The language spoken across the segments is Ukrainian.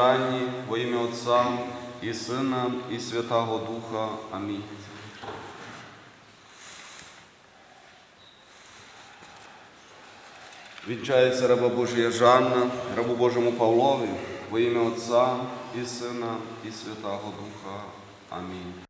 навчанні во ім'я Отця і Сина, і Святого Духа. Амінь. Вінчається раба Божія Жанна, рабу Божому Павлові, во ім'я Отця і Сина, і Святого Духа. Амінь.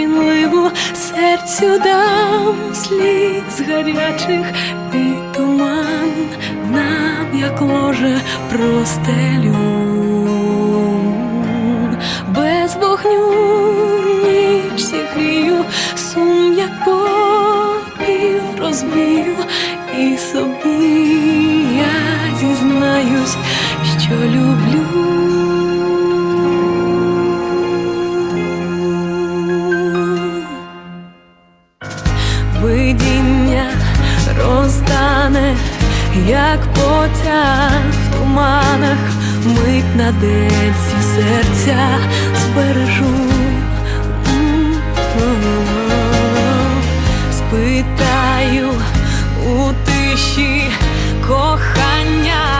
Мінливу, серцю дам сліз гарячих і туман нам, як ложе простелю. Без вогню ніч зігрію, сум як попіл розбію, і собі я зізнаюсь, що люблю. Як потяг в туманах, мить на деці серця збережу. Спитаю у тиші кохання,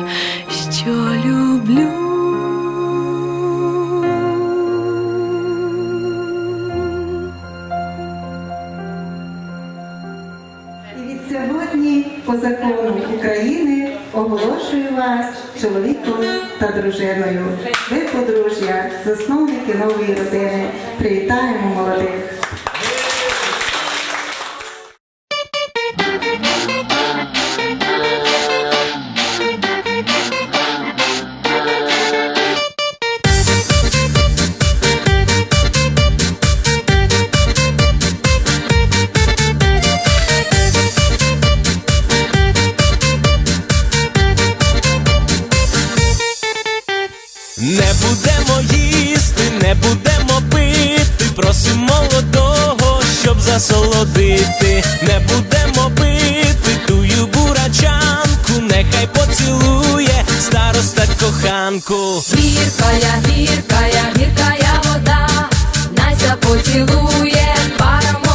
сьогодні по закону України оголошую вас чоловіком та дружиною. Ви подружжя, засновники нової родини. Привітаємо молодих. засолодити, не будемо бити тую бурачанку, нехай поцілує староста коханку. Гіркая, гіркая, я вода, Настя поцілує парамон.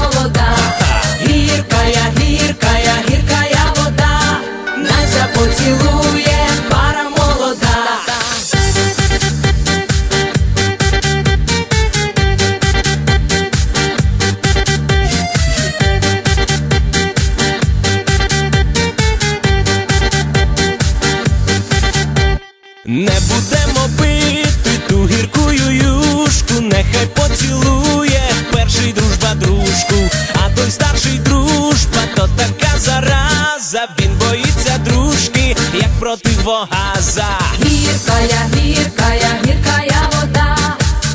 Противогаза. Гіркая, гіркая, гіркая вода,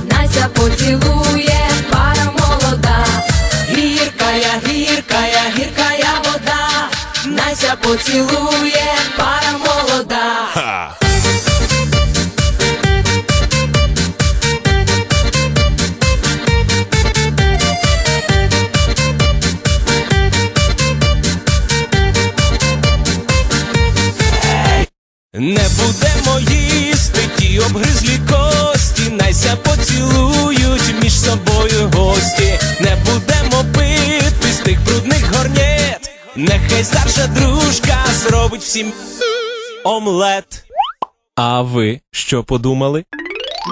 Нася поцілує пара молода. Гіркая, гіркая, гіркая вода, Нася поцілує пара молода. Не будемо їсти ті обгризлі кості, найся поцілують між собою гості. Не будемо пити з тих брудних горнєт, нехай старша дружка зробить всім омлет. А ви що подумали?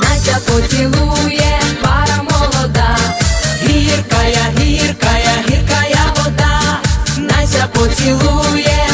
Настя поцілує пара молода. Гіркая, гіркая, гіркая вода, Настя поцілує